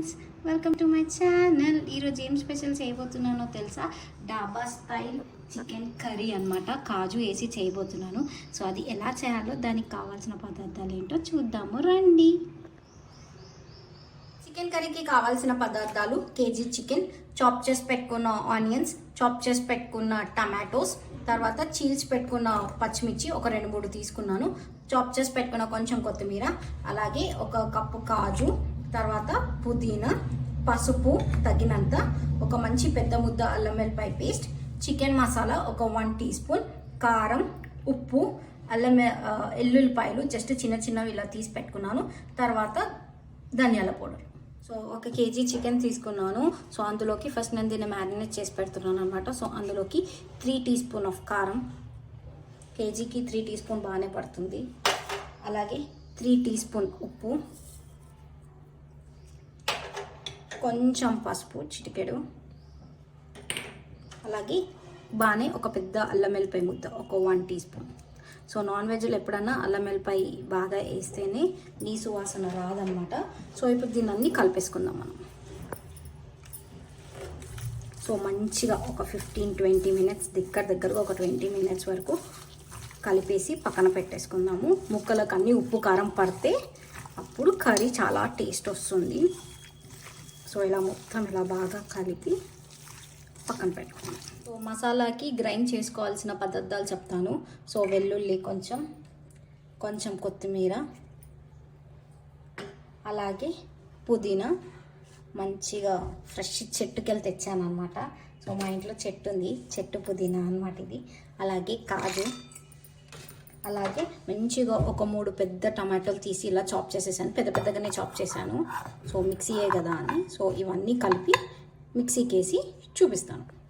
Friends welcome to my channel. ఈరోజు ఏం special చేయబోతున్నానో తెలుసా? డాబా స్టైల్ చికెన్ కర్రీ అన్నమాట. కాజు వేసి చేయబోతున్నాను. సో అది ఎలా చేయాలో దానికి కావాల్సిన పదార్థాలు ఏంటో చూద్దాము. రండి. చికెన్ కర్రీకి కావాల్సిన పదార్థాలు కేజీ చికెన్ చాప్ చేసి పెట్టుకున్న ఆనియన్స్ చాప్ చేసి పెట్టుకున్న టమాటోస్ తర్వాత చీల్స్ పెట్టుకున్న పచ్చిమిర్చి ఒక రెండు మూడు తీసుకున్నాను. చాప్ చేసి పెట్టుకున్న కొంచెం కొత్తిమీర అలాగే ఒక కప్పు కాజు తర్వాత పుదీనా పసుపు తగినంత ఒక మంచి పెద్ద ముద్ద అల్లం వెల్లిపాయ పేస్ట్ చికెన్ మసాలా ఒక వన్ టీ స్పూన్ కారం ఉప్పు అల్లం ఎల్లుల్లిపాయలు జస్ట్ చిన్న చిన్నవి ఇలా తీసి పెట్టుకున్నాను. తర్వాత ధనియాల పౌడర్. సో ఒక కేజీ చికెన్ తీసుకున్నాను. సో అందులోకి ఫస్ట్ నేను దీన్ని మ్యారినేట్ చేసి పెడుతున్నాను అనమాట సో అందులోకి త్రీ టీ స్పూన్ ఆఫ్ కారం. కేజీకి త్రీ టీ స్పూన్ బాగానే పడుతుంది. అలాగే త్రీ టీ స్పూన్ ఉప్పు. కొంచెం పసుపు చిటికెడు. అలాగే బాగానే ఒక పెద్ద అల్లం వెల్లిపాయ ముద్ద ఒక one teaspoon. So non వెజ్లో ఎప్పుడన్నా అల్లం వెల్లిపాయ బాగా వేస్తేనే నీ సువాసన రాదనమాట సో ఇప్పుడు దీన్ని అన్ని కలిపేసుకుందాం మనం. సో మంచిగా ఒక ఫిఫ్టీన్ ట్వంటీ మినిట్స్ దగ్గర దగ్గరగా ఒక ట్వంటీ మినిట్స్ వరకు కలిపేసి పక్కన పెట్టేసుకుందాము. ముక్కలకు అన్ని ఉప్పు కారం పడితే అప్పుడు కర్రీ చాలా టేస్ట్ వస్తుంది. సో ఇలా మొత్తం ఇలా బాగా కలిపి పక్కన పెట్టుకున్నాం. సో మసాలాకి గ్రైండ్ చేసుకోవాల్సిన పదార్థాలు చెప్తాను. సో వెల్లుల్లి కొంచెం కొంచెం కొత్తిమీర అలాగే పుదీనా. మంచిగా ఫ్రెష్ చెట్టుకెళ్ళి తెచ్చాను అనమాట సో మా ఇంట్లో చెట్టు ఉంది చెట్టు పుదీనా అనమాట ఇది. అలాగే కాజు. అలాగే మంచిగా ఒక మూడు పెద్ద టమాటోలు తీసి ఇలా చాప్ చేసేసాను. పెద్ద పెద్దగానే చాప్ చేశాను. సో మిక్సీయే కదా అని. సో ఇవన్నీ కలిపి మిక్సీకి వేసి చూపిస్తాను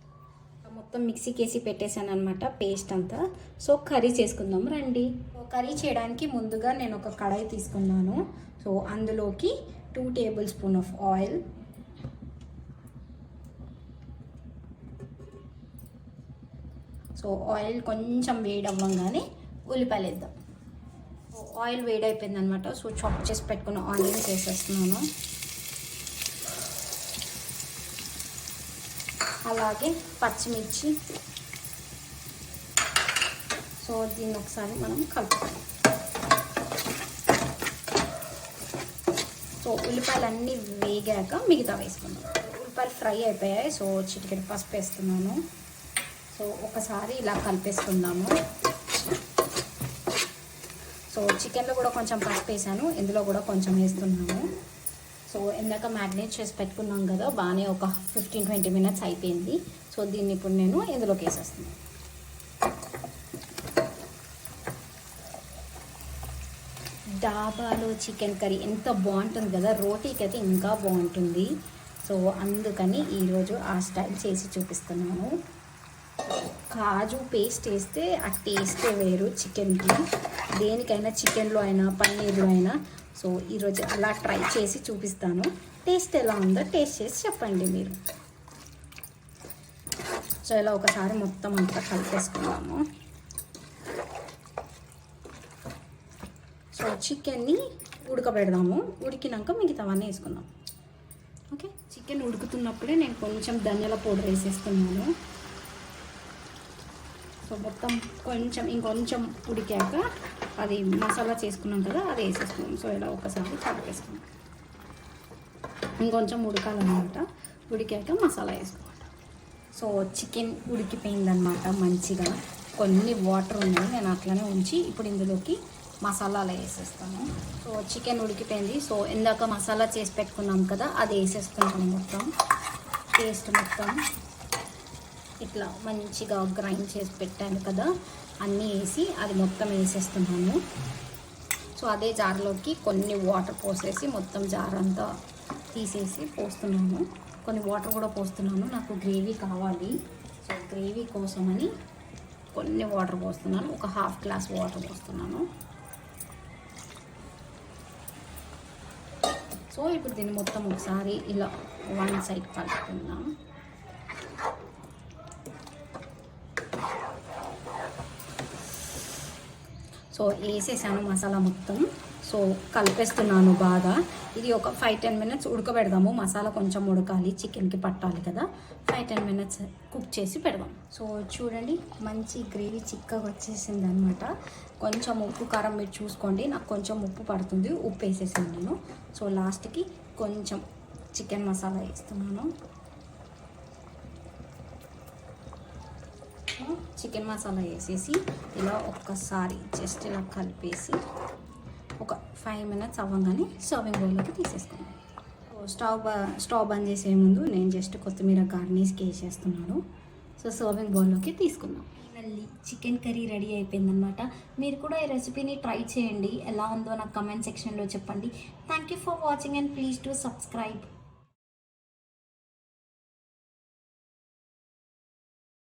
మొత్తం మిక్సీకి వేసి పెట్టేశాను అనమాట పేస్ట్ అంతా. సో కర్రీ చేసుకుందాం రండి. కర్రీ చేయడానికి ముందుగా నేను ఒక కడాయి తీసుకున్నాను. సో అందులోకి two tablespoon of oil. So oil కొంచెం వేడవ్వగానే ఉల్లిపాయలు వేద్దాం ఆయిల్ వేడైపోయింది అనమాట సో చాప్ చేసి పెట్టుకున్న ఆనియన్స్ వేసేస్తున్నాను. అలాగే పచ్చిమిర్చి. సో దీన్ని ఒకసారి మనం కలుపుతాం సో ఉల్లిపాయలు అన్నీ వేగాక మిగతా వేసుకుందాం. ఉల్లిపాయలు ఫ్రై అయిపోయాయి. సో చిటికెడు పసుపు వేస్తున్నాను. సో ఒకసారి ఇలా కలిపేసుకుందాము. సో చికెన్లో కూడా కొంచెం పసుపు వేసాను. ఇందులో కూడా కొంచెం వేస్తున్నాను. సో ఇందాక మ్యారినేట్ చేసి పెట్టుకున్నాం కదా బాగానే ఒక ఫిఫ్టీన్ ట్వంటీ మినిట్స్ అయిపోయింది. సో దీన్ని ఇప్పుడు నేను ఇందులోకి వేసేస్తున్నాను డాబాలో చికెన్ కర్రీ ఎంత బాగుంటుంది కదా రోటీకి అయితే ఇంకా బాగుంటుంది. సో అందుకని ఈరోజు ఆ స్టైల్ చేసి చూపిస్తున్నాను. కాజు పేస్ట్ వేస్తే ఆ టేస్ట్ వేరు చికెన్కి దేనికైనా చికెన్లో అయినా పన్నీర్లో అయినా. సో ఈరోజు అలా ట్రై చేసి చూపిస్తాను. టేస్ట్ ఎలా ఉందో టేస్ట్ చేసి చెప్పండి మీరు. సో ఇలా ఒకసారి మొత్తం అంతా కలిపేసుకున్నాము సో చికెన్ని ఉడకబెడదాము. ఉడికినాక మిగతావన్నీ వేసుకుందాం. ఓకే? చికెన్ ఉడుకుతున్నప్పుడే నేను కొంచెం ధనియాల పౌడర్ వేసేస్తున్నాను. సో మొత్తం కొంచెం ఇంకొంచెం ఉడికాక అది మసాలా చేసుకున్నాం కదా అది వేసేసుకున్నాం. సో ఇలా ఒకసారి కలిపేసుకున్నాం. ఇంకొంచెం ఉడకాలన్నమాట. ఉడికాక మసాలా వేసుకోవాలి. సో చికెన్ ఉడికిపోయిందనమాట మంచిగా. కొన్ని వాటర్ ఉన్నాయి నేను అట్లనే ఉంచి ఇప్పుడు ఇందులోకి మసాలాలు వేసేస్తాను. సో చికెన్ ఉడికిపోయింది. సో ఇందాక మసాలా చేసి పెట్టుకున్నాం కదా అది వేసేస్తాను మొత్తం. టేస్ట్ మొత్తం. ఇట్లా మంచిగా గ్రైండ్ చేసి పెట్టాను కదా అన్నీ వేసి అది మొత్తం వేసేస్తున్నాను. సో అదే జార్లోకి కొన్ని వాటర్ పోసేసి మొత్తం జార్ అంతా తీసేసి పోస్తున్నాను. కొన్ని వాటర్ కూడా పోస్తున్నాను. నాకు గ్రేవీ కావాలి. సో గ్రేవీ కోసమని కొన్ని వాటర్ పోస్తున్నాను. ఒక హాఫ్ గ్లాస్ వాటర్ పోస్తున్నాను. సో ఇప్పుడు దీన్ని మొత్తం ఒకసారి ఇలా వన్ సైడ్ కలుపుకుందాం. సో వేసేసాను మసాలా మొత్తం. సో కలిపేస్తున్నాను బాగా. ఇది ఒక ఫైవ్ టెన్ మినిట్స్ ఉడకబెడదాము. మసాలా కొంచెం ఉడకాలి చికెన్కి పట్టాలి కదా. ఫైవ్ టెన్ మినిట్స్ కుక్ చేసి పెడదాం. సో చూడండి మంచి గ్రేవీ చిక్కగా వచ్చేసింది అనమాట కొంచెం ఉప్పు కారం మీరు చూసుకోండి. నాకు కొంచెం ఉప్పు పడుతుంది. ఉప్పు వేసేసాను నేను. సో లాస్ట్కి కొంచెం చికెన్ మసాలా వేస్తున్నాను. చికెన్ మసాలా వేసేసి ఇలా ఒక్కసారి జస్ట్ ఇలా కలిపేసి ఒక ఫైవ్ మినిట్స్ అవ్వగానే సర్వింగ్ బౌల్లోకి తీసేసుకున్నాను స్టవ్ బ- స్టవ్ బంద్ చేసే ముందు నేను జస్ట్ కొత్తిమీర గార్నిష్కి వేసేస్తున్నాను సో సర్వింగ్ బౌల్లోకి తీసుకుందాం. మళ్ళీ చికెన్ కర్రీ రెడీ అయిపోయిందనమాట మీరు కూడా ఈ రెసిపీని ట్రై చేయండి. ఎలా ఉందో నాకు కమెంట్ సెక్షన్లో చెప్పండి. Thank you for watching and please to subscribe